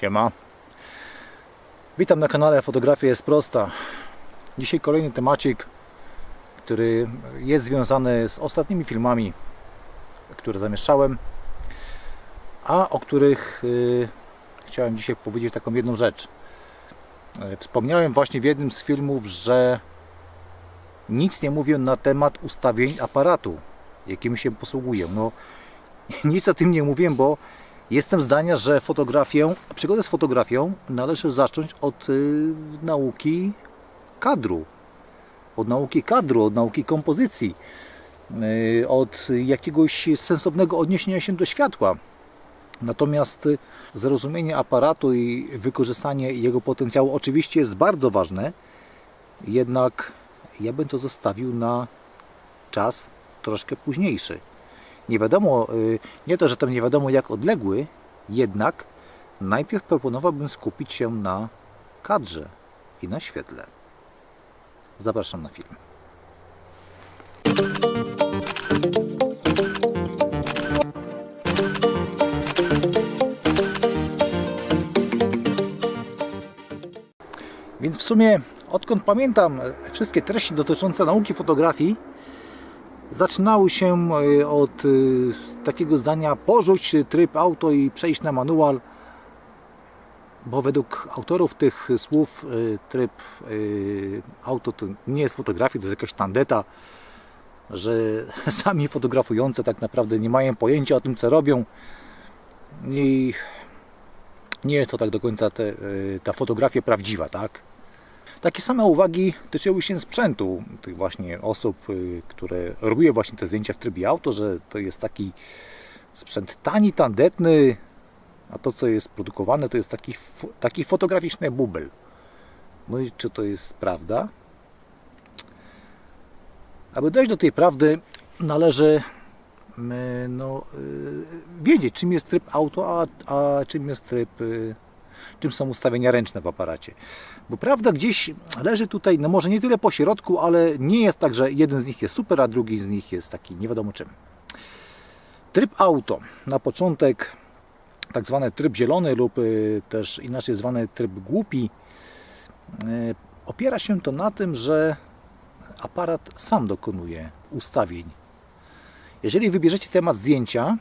Siema. Witam na kanale Fotografia jest prosta. Dzisiaj kolejny temacik, który jest związany z ostatnimi filmami, które zamieszczałem, a o których y, chciałem dzisiaj powiedzieć taką jedną rzecz. Y, Wspomniałem właśnie w jednym z filmów, że nic nie mówię na temat ustawień aparatu, jakim się posługuję. No, nic o tym nie mówiłem, bo Jestem zdania, że fotografię, przygodę z fotografią należy zacząć od y, nauki kadru. Od nauki kadru, od nauki kompozycji, y, od jakiegoś sensownego odniesienia się do światła. Natomiast zrozumienie aparatu i wykorzystanie jego potencjału oczywiście jest bardzo ważne, jednak ja bym to zostawił na czas troszkę późniejszy nie wiadomo, y, nie to, że tam nie wiadomo jak odległy, jednak najpierw proponowałbym skupić się na kadrze i na świetle. Zapraszam na film. Więc w sumie, odkąd pamiętam wszystkie treści dotyczące nauki fotografii, zaczynały się e, od e, takiego zdania porzuć tryb auto i przejść na manual, bo według autorów tych słów e, tryb auto to nie jest fotografii, to jest jakaś tandeta, że sami fotografujący tak naprawdę nie mają pojęcia o tym, co robią i nie jest to tak do końca te, ta fotografia prawdziwa, tak? Takie same uwagi tyczyły się sprzętu tych właśnie osób, y, które robiły właśnie te zdjęcia w trybie auto, że to jest taki sprzęt tani, tandetny, a to co jest produkowane to jest taki, taki fotograficzny bubel. No i czy to jest prawda? Aby dojść do tej prawdy należy no, y, wiedzieć czym jest tryb auto, a, a czym jest tryb y, czym są ustawienia ręczne w aparacie. Bo prawda gdzieś leży tutaj, no może nie tyle po środku, ale nie jest tak, że jeden z nich jest super, a drugi z nich jest taki nie wiadomo czym. Tryb auto. Na początek tak zwany tryb zielony lub y, też inaczej zwany tryb głupi. Y, opiera się to na tym, że aparat sam dokonuje ustawień. Jeżeli wybierzecie temat zdjęcia,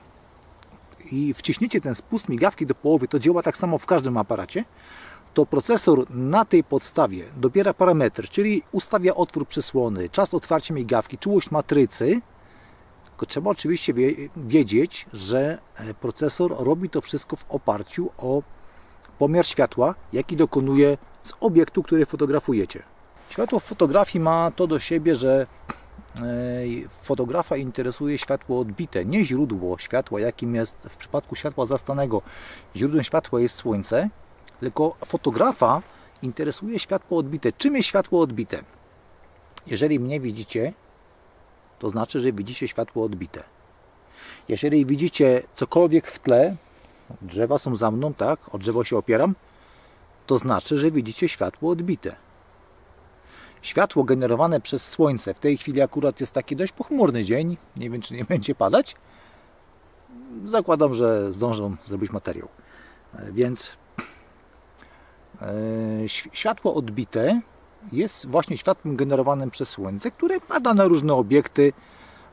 i wciśniecie ten spust migawki do połowy, to działa tak samo w każdym aparacie, to procesor na tej podstawie dobiera parametry, czyli ustawia otwór przesłony, czas otwarcia migawki, czułość matrycy. Tylko trzeba oczywiście wiedzieć, że e, procesor robi to wszystko w oparciu o pomiar światła, jaki dokonuje z obiektu, który fotografujecie. Światło w fotografii ma to do siebie, że fotografa interesuje światło odbite, nie źródło światła, jakim jest w przypadku światła zastanego. Źródłem światła jest słońce, tylko fotografa interesuje światło odbite. Czym jest światło odbite? Jeżeli mnie widzicie, to znaczy, że widzicie światło odbite. Jeżeli widzicie cokolwiek w tle, drzewa są za mną, tak, o drzewo się opieram, to znaczy, że widzicie światło odbite światło generowane przez słońce. W tej chwili akurat jest taki dość pochmurny dzień. Nie wiem, czy nie będzie padać. Zakładam, że zdążą zrobić materiał. E, więc e, światło odbite jest właśnie światłem generowanym przez słońce, które pada na różne obiekty,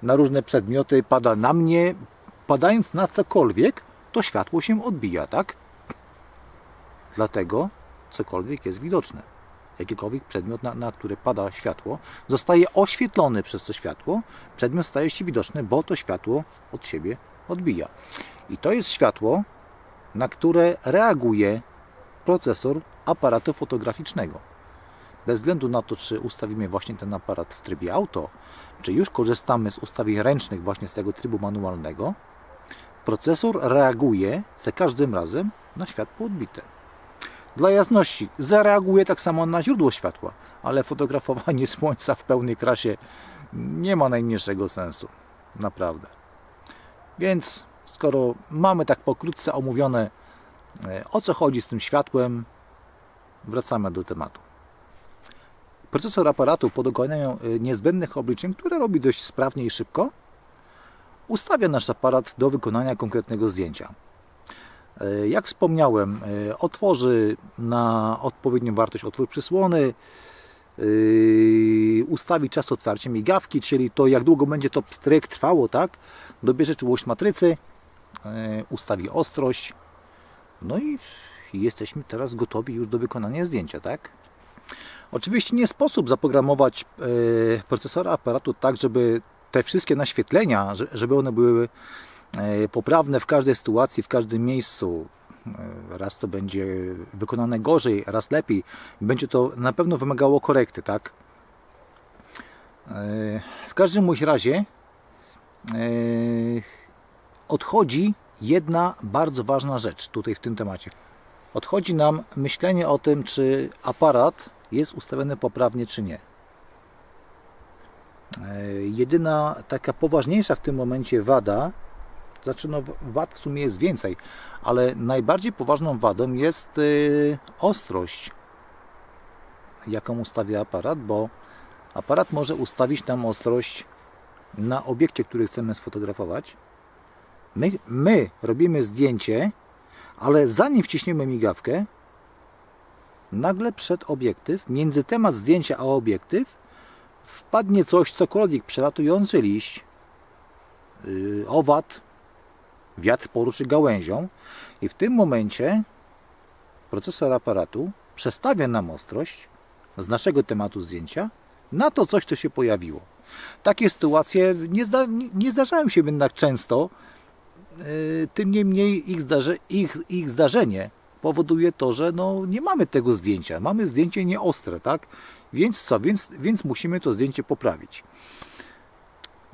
na różne przedmioty, pada na mnie. Padając na cokolwiek, to światło się odbija, tak? Dlatego cokolwiek jest widoczne jakikolwiek przedmiot, na, na który pada światło, zostaje oświetlony przez to światło, przedmiot staje się widoczny, bo to światło od siebie odbija. I to jest światło, na które reaguje procesor aparatu fotograficznego. Bez względu na to, czy ustawimy właśnie ten aparat w trybie auto, czy już korzystamy z ustawień ręcznych właśnie z tego trybu manualnego, procesor reaguje za każdym razem na światło odbite. Dla jasności, zareaguje tak samo na źródło światła, ale fotografowanie słońca w pełnej krasie nie ma najmniejszego sensu. Naprawdę. Więc skoro mamy tak pokrótce omówione e, o co chodzi z tym światłem, wracamy do tematu. Procesor aparatu po dokonaniu e, niezbędnych obliczeń, które robi dość sprawnie i szybko, ustawia nasz aparat do wykonania konkretnego zdjęcia. E, Jak wspomniałem, e, otworzy na odpowiednią wartość otwór przysłony, yy, ustawi czas otwarcia migawki, czyli to jak długo będzie to pstryk trwało, tak? Dobierze czułość matrycy, ustawi ostrość, no i jesteśmy teraz gotowi już do wykonania zdjęcia, tak? Oczywiście nie sposób zaprogramować procesora aparatu tak, żeby te wszystkie naświetlenia, że- żeby one były poprawne w każdej sytuacji, w każdym miejscu. Yy, Raz to będzie wykonane gorzej, raz lepiej. Będzie to na pewno wymagało korekty, tak? Yy, W każdym bądź razie odchodzi jedna bardzo ważna rzecz tutaj w tym temacie. Odchodzi nam myślenie o tym, czy aparat jest ustawiony poprawnie, czy nie. Jedyna taka poważniejsza w tym momencie wada, znaczy no wad w sumie jest więcej, ale najbardziej poważną wadą jest yy, ostrość, jaką ustawia aparat, bo aparat może ustawić nam ostrość na obiekcie, który chcemy sfotografować. My, my robimy zdjęcie, ale zanim wciśniemy migawkę, nagle przed obiektyw, między temat zdjęcia a obiektyw, wpadnie coś, cokolwiek, przelatujący liść, yy, owad, wiatr poruszy gałęzią i w tym momencie procesor aparatu przestawia nam ostrość z naszego tematu zdjęcia na to coś, co się pojawiło. Takie sytuacje nie, zda, nie, zdarzają się jednak często, yy, tym niemniej ich, zdarze, ich, ich zdarzenie powoduje to, że no, nie mamy tego zdjęcia. Mamy zdjęcie nieostre, tak? Więc co? Więc, więc musimy to zdjęcie poprawić.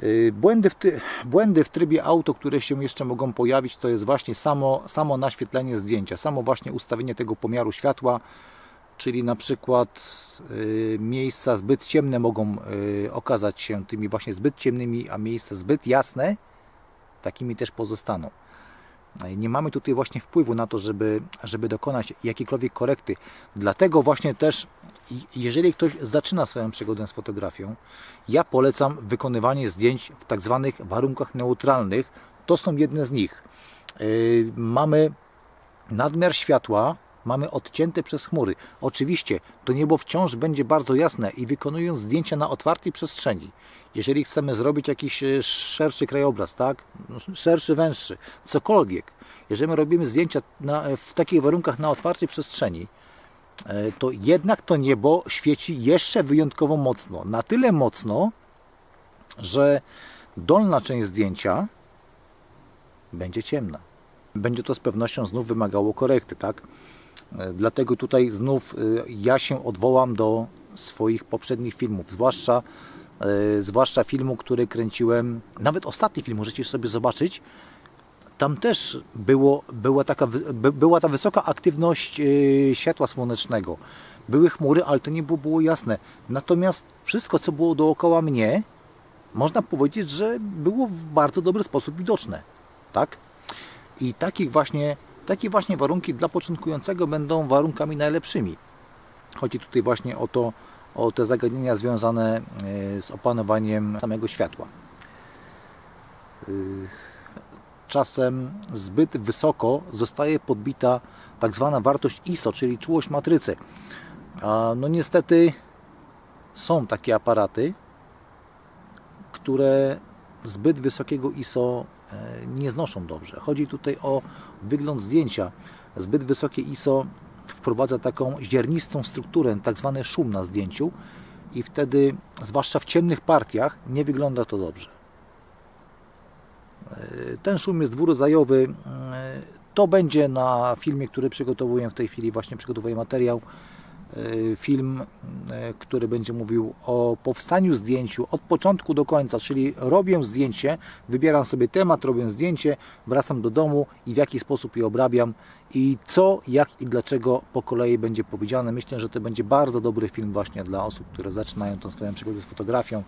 Yy, Błędy w, błędy w trybie auto, które się jeszcze mogą pojawić, to jest właśnie samo, samo naświetlenie zdjęcia, samo właśnie ustawienie tego pomiaru światła, czyli na przykład yy, miejsca zbyt ciemne mogą yy, okazać się tymi właśnie zbyt ciemnymi, a miejsca zbyt jasne takimi też pozostaną. Yy, Nie mamy tutaj właśnie wpływu na to, żeby, żeby dokonać jakiejkolwiek korekty. Dlatego właśnie też, jeżeli ktoś zaczyna swoją przygodę z fotografią, ja polecam wykonywanie zdjęć w tak zwanych warunkach neutralnych. To są jedne z nich. Yy, Mamy nadmiar światła, mamy odcięte przez chmury. Oczywiście to niebo wciąż będzie bardzo jasne i wykonując zdjęcia na otwartej przestrzeni, jeżeli chcemy zrobić jakiś e, szerszy krajobraz, tak? Szerszy, węższy, cokolwiek. Jeżeli robimy zdjęcia na, w takich warunkach na otwartej przestrzeni, to jednak to niebo świeci jeszcze wyjątkowo mocno. Na tyle mocno, że dolna część zdjęcia będzie ciemna. Będzie to z pewnością znów wymagało korekty, tak? E, Dlatego tutaj znów e, ja się odwołam do swoich poprzednich filmów, zwłaszcza, e, zwłaszcza filmu, który kręciłem, nawet ostatni film możecie sobie zobaczyć. Tam też było, była, taka, była ta wysoka aktywność e, światła słonecznego. Były chmury, ale to nie było, było jasne. Natomiast wszystko, co było dookoła mnie, można powiedzieć, że było w bardzo dobry sposób widoczne. Tak? I takich właśnie, takie właśnie warunki dla początkującego będą warunkami najlepszymi. Chodzi tutaj właśnie o to, o te zagadnienia związane e, z opanowaniem samego światła. Czasem zbyt wysoko zostaje podbita tak zwana wartość ISO, czyli czułość matrycy. No niestety są takie aparaty, które zbyt wysokiego ISO e, nie znoszą dobrze. Chodzi tutaj o wygląd zdjęcia. Zbyt wysokie ISO wprowadza taką ziernistą strukturę, tak zwany szum na zdjęciu i wtedy, zwłaszcza w ciemnych partiach, nie wygląda to dobrze. Ten szum jest dwurodzajowy. To będzie na filmie, który przygotowuję w tej chwili, właśnie przygotowuję materiał. E, Film, e, który będzie mówił o powstaniu zdjęciu od początku do końca, czyli robię zdjęcie, wybieram sobie temat, robię zdjęcie, wracam do domu i w jaki sposób je obrabiam i co, jak i dlaczego po kolei będzie powiedziane. Myślę, że to będzie bardzo dobry film właśnie dla osób, które zaczynają tą swoją przygodę z fotografią,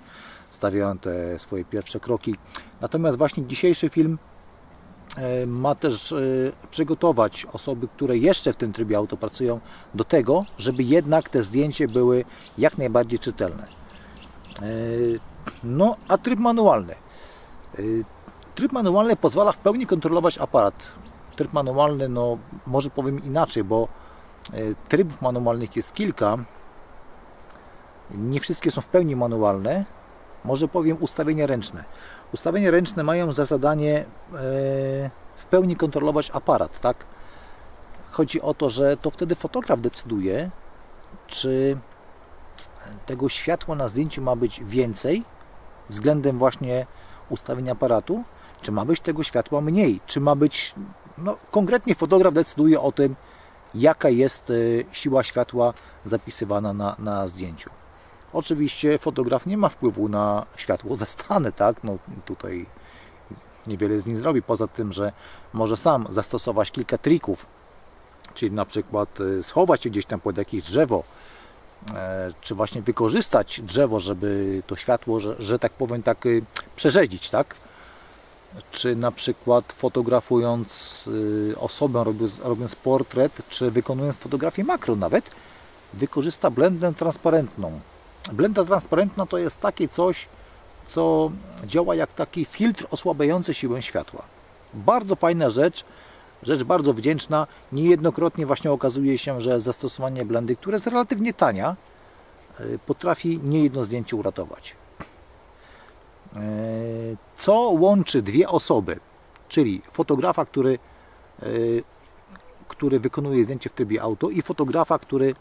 stawiają te swoje pierwsze kroki. Natomiast właśnie dzisiejszy film ma też e, przygotować osoby, które jeszcze w tym trybie auto pracują do tego, żeby jednak te zdjęcia były jak najbardziej czytelne. E, No, a tryb manualny. E, Tryb manualny pozwala w pełni kontrolować aparat. tryb manualny, no może powiem inaczej, bo e, trybów manualnych jest kilka. Nie wszystkie są w pełni manualne. Może powiem ustawienia ręczne. Ustawienia ręczne mają za zadanie e, w pełni kontrolować aparat, tak? Chodzi o to, że to wtedy fotograf decyduje, czy tego światła na zdjęciu ma być więcej względem właśnie ustawienia aparatu, czy ma być tego światła mniej, czy ma być, no konkretnie fotograf decyduje o tym, jaka jest y, siła światła zapisywana na, na zdjęciu. Oczywiście fotograf nie ma wpływu na światło zastane, tak? No tutaj niewiele z nim zrobi, poza tym, że może sam zastosować kilka trików, czyli na przykład y, schować się gdzieś tam pod jakieś drzewo, e, czy właśnie wykorzystać drzewo, żeby to światło, że, że tak powiem, tak y, przerzedzić, tak? Czy na przykład fotografując y, osobę, robiąc, robiąc portret, czy wykonując fotografię makro nawet, wykorzysta blendę transparentną. Blenda transparentna to jest takie coś, co działa jak taki filtr osłabiający siłę światła. Bardzo fajna rzecz, rzecz bardzo wdzięczna. Niejednokrotnie właśnie okazuje się, że zastosowanie blendy, która jest relatywnie tania, y, potrafi niejedno zdjęcie uratować. E, Co łączy dwie osoby, czyli fotografa, który, e, który wykonuje zdjęcie w trybie auto i fotografa, który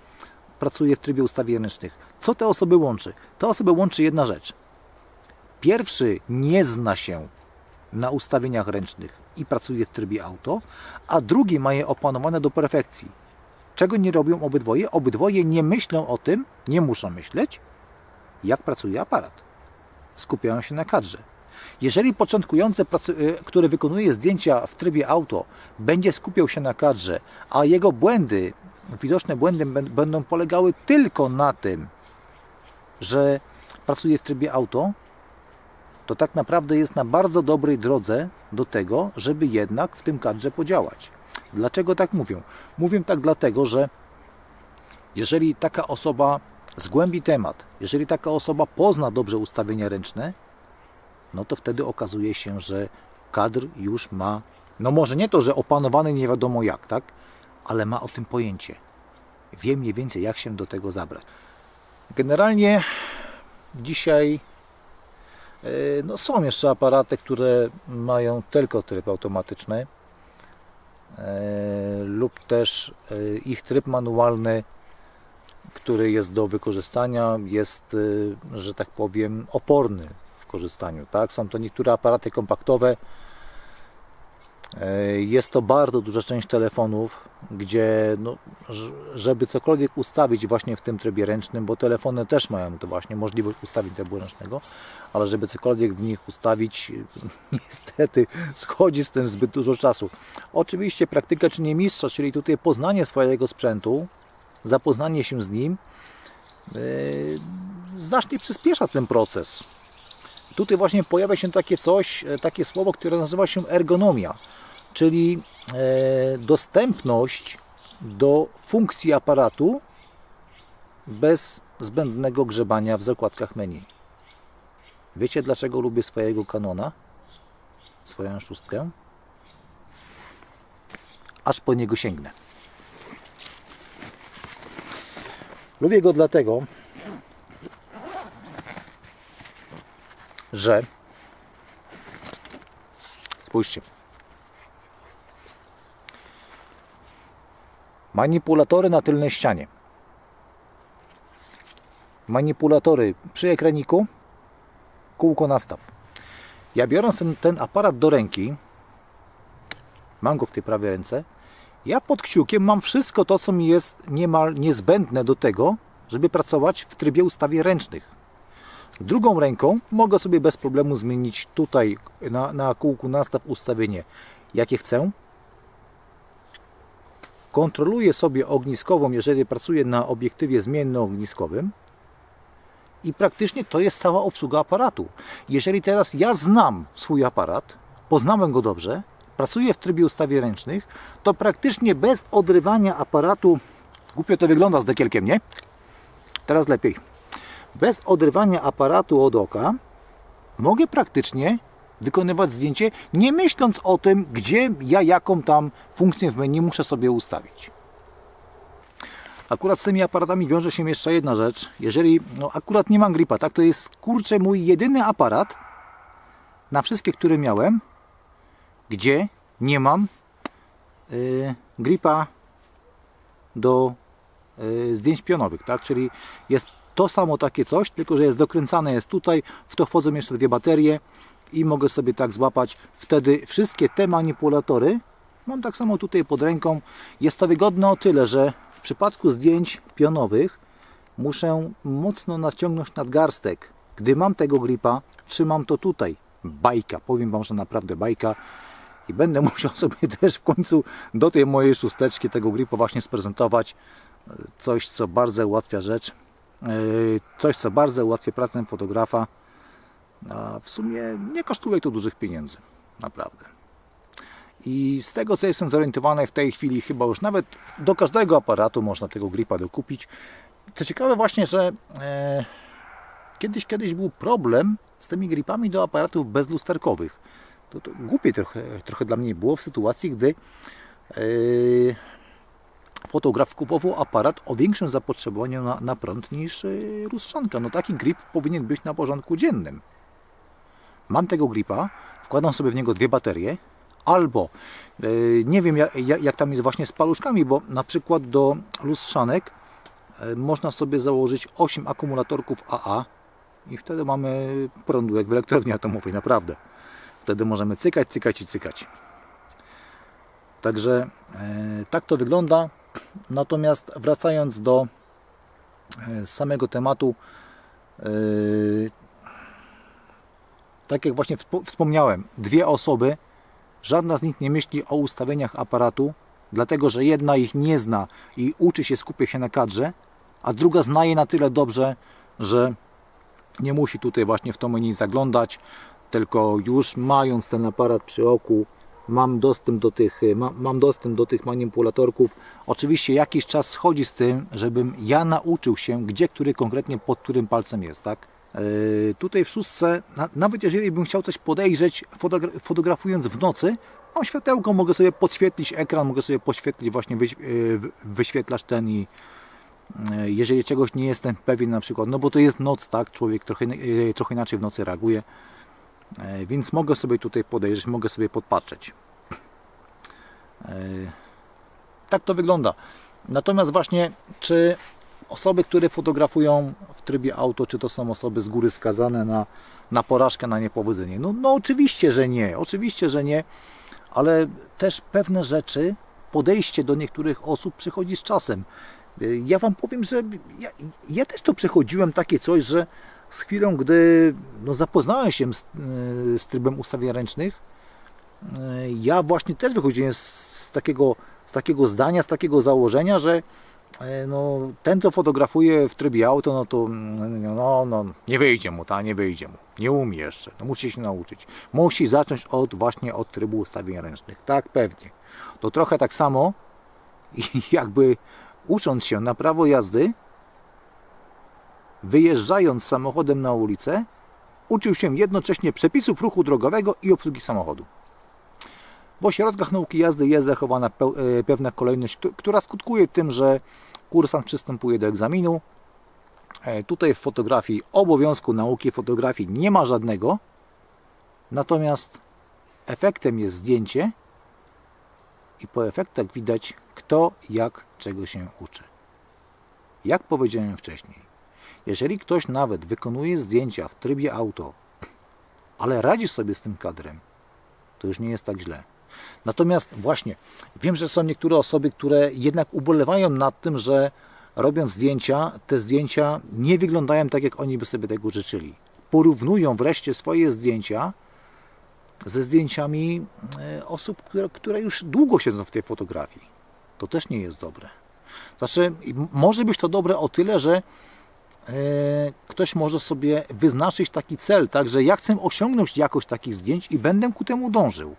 pracuje w trybie ustawień ręcznych. Co te osoby łączy? Te osoby łączy jedna rzecz. Pierwszy nie zna się na ustawieniach ręcznych i pracuje w trybie auto, a drugi ma je opanowane do perfekcji. Czego nie robią obydwoje? Obydwoje nie myślą o tym, nie muszą myśleć, jak pracuje aparat. Skupiają się na kadrze. Jeżeli początkujący, y, który wykonuje zdjęcia w trybie auto, będzie skupiał się na kadrze, a jego błędy, widoczne błędy bę- będą polegały tylko na tym, że pracuje w trybie auto, to tak naprawdę jest na bardzo dobrej drodze do tego, żeby jednak w tym kadrze podziałać. Dlaczego tak mówię? Mówię tak dlatego, że jeżeli taka osoba zgłębi temat, jeżeli taka osoba pozna dobrze ustawienia ręczne, no to wtedy okazuje się, że kadr już ma, no może nie to, że opanowany nie wiadomo jak, tak, ale ma o tym pojęcie. Wie mniej więcej, jak się do tego zabrać. Generalnie dzisiaj e, no, są jeszcze aparaty, które mają tylko tryb automatyczny e, lub też e, ich tryb manualny który jest do wykorzystania, jest, że tak powiem, oporny w korzystaniu. Tak? Są to niektóre aparaty kompaktowe. E, Jest to bardzo duża część telefonów, gdzie no, żeby cokolwiek ustawić właśnie w tym trybie ręcznym, bo telefony też mają to właśnie możliwość ustawienia trybu ręcznego, ale żeby cokolwiek w nich ustawić, niestety schodzi z tym zbyt dużo czasu. Oczywiście praktyka czyni mistrza, czyli tutaj poznanie swojego sprzętu, zapoznanie się z nim yy, znacznie przyspiesza ten proces. Tutaj właśnie pojawia się takie coś, e, takie słowo, które nazywa się ergonomia, czyli e, dostępność do funkcji aparatu bez zbędnego grzebania w zakładkach menu. Wiecie dlaczego lubię swojego Canona? Swoją szóstkę? Aż po niego sięgnę. Lubię go dlatego, że spójrzcie. Manipulatory na tylnej ścianie. Manipulatory przy ekraniku, kółko nastaw. Ja biorąc ten, aparat do ręki, mam go w tej prawej ręce, ja pod kciukiem mam wszystko to, co mi jest niemal niezbędne do tego, żeby pracować w trybie ustawień ręcznych. Drugą ręką mogę sobie bez problemu zmienić tutaj na, na kółku nastaw ustawienie, jakie chcę. Kontroluję sobie ogniskową, jeżeli pracuję na obiektywie zmienno-ogniskowym. I praktycznie to jest cała obsługa aparatu. Jeżeli teraz ja znam swój aparat, poznałem go dobrze, pracuję w trybie ustawień ręcznych, to praktycznie bez odrywania aparatu, głupio to wygląda z dekielkiem, nie? Teraz lepiej. Bez odrywania aparatu od oka mogę praktycznie wykonywać zdjęcie, nie myśląc o tym, gdzie ja jaką tam funkcję w menu muszę sobie ustawić. Akurat z tymi aparatami wiąże się jeszcze jedna rzecz. Jeżeli, no akurat nie mam gripa, tak, to jest kurczę mój jedyny aparat na wszystkie, które miałem, gdzie nie mam yy, gripa do y, zdjęć pionowych, tak? Czyli jest to samo takie coś, tylko że jest dokręcane jest tutaj, w to wchodzą jeszcze dwie baterie i mogę sobie tak złapać. Wtedy wszystkie te manipulatory mam tak samo tutaj pod ręką. Jest to wygodne o tyle, że w przypadku zdjęć pionowych muszę mocno naciągnąć nadgarstek. Gdy mam tego gripa, trzymam to tutaj. Bajka, powiem Wam, że naprawdę bajka i będę musiał sobie też w końcu do tej mojej szósteczki tego gripa właśnie sprezentować coś, co bardzo ułatwia rzecz, Yy, coś, co bardzo ułatwia pracę fotografa, a w sumie nie kosztuje to dużych pieniędzy, naprawdę. I z tego, co jestem zorientowany w tej chwili, chyba już nawet do każdego aparatu można tego gripa dokupić. Co ciekawe właśnie, że e, kiedyś, kiedyś był problem z tymi gripami do aparatów bezlusterkowych. To, to głupie trochę, trochę dla mnie było w sytuacji, gdy e, fotograf kupował aparat o większym zapotrzebowaniu na, na prąd niż yy, lustrzanka. No taki grip powinien być na porządku dziennym. Mam tego gripa, wkładam sobie w niego dwie baterie, albo yy, nie wiem jak, tam jest właśnie z paluszkami, bo na przykład do lustrzanek yy, można sobie założyć 8 akumulatorków AA i wtedy mamy prądu jak w elektrowni atomowej, naprawdę. Wtedy możemy cykać, cykać i cykać. Także e, tak to wygląda. Natomiast wracając do e, samego tematu, e, tak jak właśnie wspo- wspomniałem, dwie osoby, żadna z nich nie myśli o ustawieniach aparatu, dlatego że jedna ich nie zna i uczy się, skupia się na kadrze, a druga zna je na tyle dobrze, że nie musi tutaj właśnie w to menu zaglądać, tylko już mając ten aparat przy oku, mam dostęp do tych, mam, mam dostęp do tych manipulatorków. Oczywiście jakiś czas schodzi z tym, żebym ja nauczył się, gdzie który konkretnie pod którym palcem jest, tak? Yy, tutaj w szóstce, na, nawet jeżeli bym chciał coś podejrzeć, fotogra fotografując w nocy, mam światełko, mogę sobie podświetlić ekran, mogę sobie podświetlić właśnie yy, wyświetlacz ten i yy, jeżeli czegoś nie jestem pewien na przykład, no bo to jest noc, tak, człowiek trochę, trochę inaczej w nocy reaguje, E, Więc mogę sobie tutaj podejrzeć, mogę sobie podpatrzeć. E, Tak to wygląda. Natomiast właśnie, czy osoby, które fotografują w trybie auto, czy to są osoby z góry skazane na, na porażkę, na niepowodzenie? No, no oczywiście, że nie. Oczywiście, że nie. Ale też pewne rzeczy, podejście do niektórych osób przychodzi z czasem. E, Ja Wam powiem, że ja, ja też to przechodziłem takie coś, że z chwilą, gdy no, zapoznałem się z, y, z trybem ustawień ręcznych, y, ja właśnie też wychodziłem z, z, takiego, z takiego zdania, z takiego założenia, że no, ten, co fotografuje w trybie auto, no to no, no, nie wyjdzie mu, ta, nie wyjdzie mu. Nie umie jeszcze, no, musi się nauczyć. Musi zacząć od właśnie od trybu ustawień ręcznych. Tak, pewnie. To trochę tak samo, jakby ucząc się na prawo jazdy, wyjeżdżając samochodem na ulicę, uczył się jednocześnie przepisów ruchu drogowego i obsługi samochodu. W ośrodkach nauki jazdy jest zachowana e, pewna kolejność, któ- która skutkuje tym, że kursant przystępuje do egzaminu. E, Tutaj w fotografii obowiązku nauki fotografii nie ma żadnego, natomiast efektem jest zdjęcie i po efektach widać kto jak czego się uczy. Jak powiedziałem wcześniej, jeżeli ktoś nawet wykonuje zdjęcia w trybie auto, ale radzi sobie z tym kadrem, to już nie jest tak źle. Natomiast właśnie, wiem, że są niektóre osoby, które jednak ubolewają nad tym, że robiąc zdjęcia, te zdjęcia nie wyglądają tak, jak oni by sobie tego życzyli. Porównują wreszcie swoje zdjęcia ze zdjęciami e, osób, które, już długo siedzą w tej fotografii. To też nie jest dobre. Znaczy, może być to dobre o tyle, że e, ktoś może sobie wyznaczyć taki cel, tak, że ja chcę osiągnąć jakość takich zdjęć i będę ku temu dążył.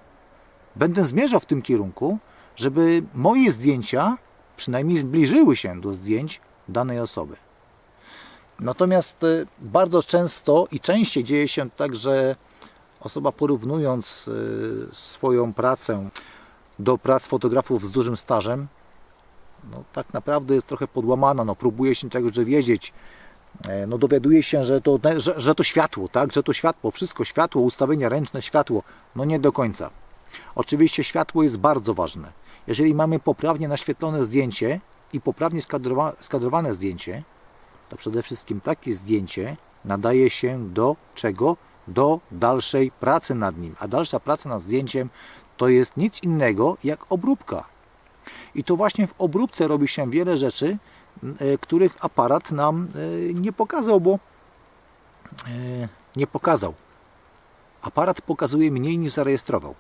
Będę zmierzał w tym kierunku, żeby moje zdjęcia przynajmniej zbliżyły się do zdjęć danej osoby. Natomiast e, bardzo często i częściej dzieje się tak, że osoba porównując y, swoją pracę do prac fotografów z dużym stażem, no tak naprawdę jest trochę podłamana, no próbuje się czegoś dowiedzieć, E, no dowiaduje się, że to, że, że to światło, tak, że to światło, wszystko światło, ustawienia ręczne, światło, no nie do końca. Oczywiście światło jest bardzo ważne. Jeżeli mamy poprawnie naświetlone zdjęcie i poprawnie skadrowa- skadrowane zdjęcie, to przede wszystkim takie zdjęcie nadaje się do czego? Do dalszej pracy nad nim. A dalsza praca nad zdjęciem to jest nic innego jak obróbka. I to właśnie w obróbce robi się wiele rzeczy, e, których aparat nam e, nie pokazał, bo e, nie pokazał. Aparat pokazuje mniej niż zarejestrował.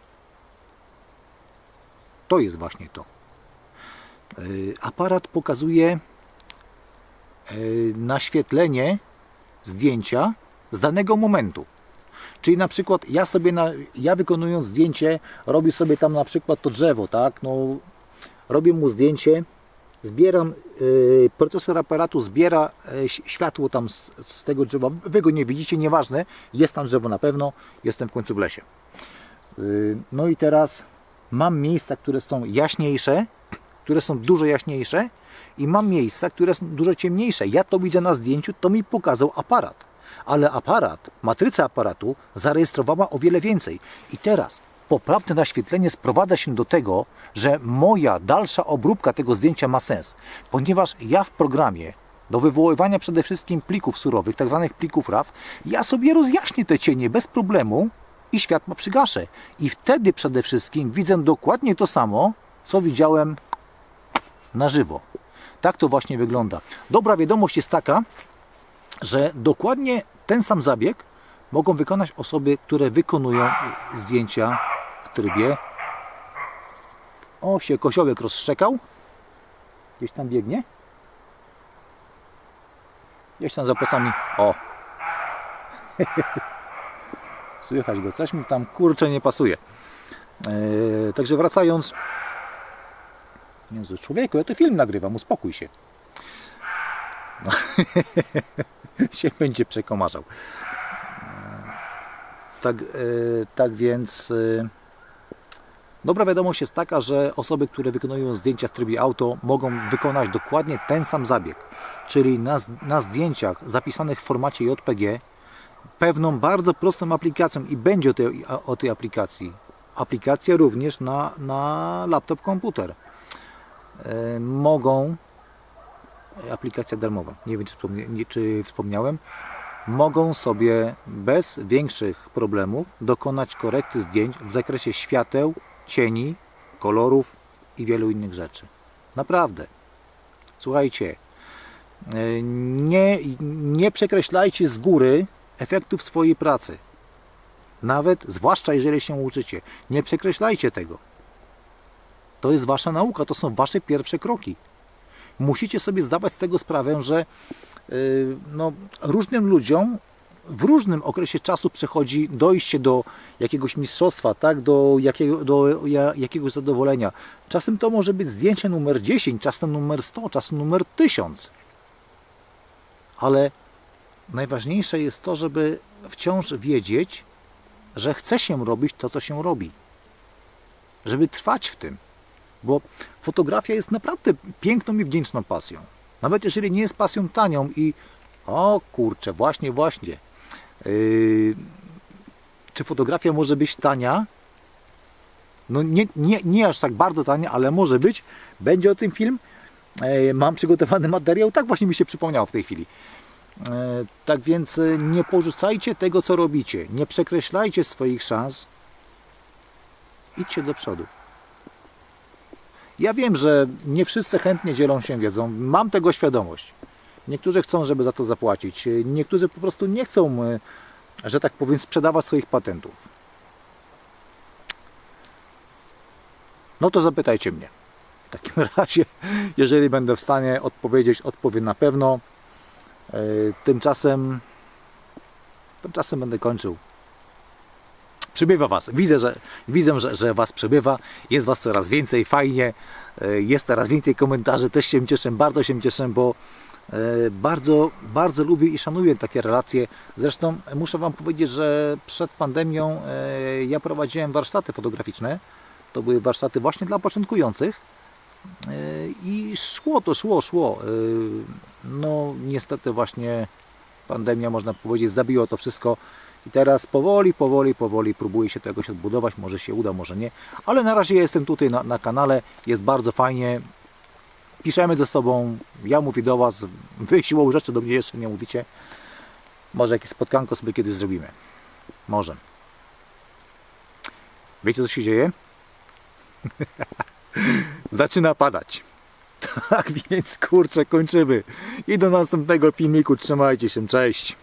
To jest właśnie to. E, Aparat pokazuje e, naświetlenie zdjęcia z danego momentu. Czyli na przykład ja sobie, na, ja wykonując zdjęcie, robię sobie tam na przykład to drzewo, tak? No, robię mu zdjęcie, zbieram, y, procesor aparatu zbiera y, ś- światło tam z, z tego drzewa. Wy go nie widzicie, nieważne, jest tam drzewo na pewno, jestem w końcu w lesie. Y, no i teraz mam miejsca, które są jaśniejsze, które są dużo jaśniejsze i mam miejsca, które są dużo ciemniejsze. Ja to widzę na zdjęciu, to mi pokazał aparat. Ale aparat, matryca aparatu zarejestrowała o wiele więcej. I teraz poprawne naświetlenie sprowadza się do tego, że moja dalsza obróbka tego zdjęcia ma sens, ponieważ ja w programie do wywoływania przede wszystkim plików surowych, tak zwanych plików RAW, ja sobie rozjaśnię te cienie bez problemu i światło przygaszę. I wtedy przede wszystkim widzę dokładnie to samo, co widziałem na żywo. Tak to właśnie wygląda. Dobra wiadomość jest taka, że dokładnie ten sam zabieg mogą wykonać osoby, które wykonują zdjęcia w trybie. O, się koziołek rozszczekał. Gdzieś tam biegnie. Gdzieś tam za plecami. O! Słychać go, coś mi tam kurczę nie pasuje. Eee, także wracając. Jezu, człowieku, ja to film nagrywam, uspokój się. No. się będzie przekomarzał. Eee, Tak, e, tak więc e, dobra wiadomość jest taka, że osoby, które wykonują zdjęcia w trybie auto mogą wykonać dokładnie ten sam zabieg, czyli na, na zdjęciach zapisanych w formacie JPG pewną bardzo prostą aplikacją i będzie o tej, o tej aplikacji. Aplikacja również na, na laptop komputer. E, mogą aplikacja darmowa. Nie wiem, czy, wspomnie, nie, czy wspomniałem. Mogą sobie bez większych problemów dokonać korekty zdjęć w zakresie świateł, cieni, kolorów i wielu innych rzeczy. Naprawdę. Słuchajcie, e, nie, nie przekreślajcie z góry efektów swojej pracy. Nawet, zwłaszcza jeżeli się uczycie, nie przekreślajcie tego. To jest wasza nauka, to są wasze pierwsze kroki musicie sobie zdawać z tego sprawę, że yy, no, różnym ludziom w różnym okresie czasu przechodzi dojście do jakiegoś mistrzostwa, tak? do, jakiego, do ja- jakiegoś zadowolenia. Czasem to może być zdjęcie numer 10, czasem numer 100, czasem numer 1000. Ale najważniejsze jest to, żeby wciąż wiedzieć, że chce się robić to, co się robi. Żeby trwać w tym. Bo fotografia jest naprawdę piękną i wdzięczną pasją. Nawet jeżeli nie jest pasją tanią i o kurczę, właśnie, właśnie. Yy, czy fotografia może być tania? No nie, nie, nie aż tak bardzo tania, ale może być. Będzie o tym film. E, Mam przygotowany materiał. Tak właśnie mi się przypomniało w tej chwili. E, Tak więc e, nie porzucajcie tego, co robicie. Nie przekreślajcie swoich szans. Idźcie do przodu. Ja wiem, że nie wszyscy chętnie dzielą się wiedzą. Mam tego świadomość. Niektórzy chcą, żeby za to zapłacić. Niektórzy po prostu nie chcą, e, że tak powiem, sprzedawać swoich patentów. No to zapytajcie mnie. W takim razie, jeżeli będę w stanie odpowiedzieć, odpowiem na pewno. E, Tymczasem, tymczasem będę kończył. Przybywa Was. Widzę, że, widzę że, że Was przybywa. Jest Was coraz więcej, fajnie. E, Jest coraz więcej komentarzy. Też się cieszę, bardzo się cieszę, bo E, Bardzo, bardzo lubię i szanuję takie relacje. Zresztą muszę Wam powiedzieć, że przed pandemią ja prowadziłem warsztaty fotograficzne. To były warsztaty właśnie dla początkujących. I szło to, szło, szło. No niestety właśnie pandemia, można powiedzieć, zabiło to wszystko. I teraz powoli, powoli, powoli próbuję się tego odbudować. Może się uda, może nie. Ale na razie jestem tutaj na, na kanale. Jest bardzo fajnie. Piszemy ze sobą. Ja mówię do Was. Wy siłą rzeczy do mnie jeszcze nie mówicie. Może jakieś spotkanko sobie kiedyś zrobimy. Może. Wiecie co się dzieje? Zaczyna padać. Tak więc kurczę, kończymy. I do następnego filmiku. Trzymajcie się. Cześć.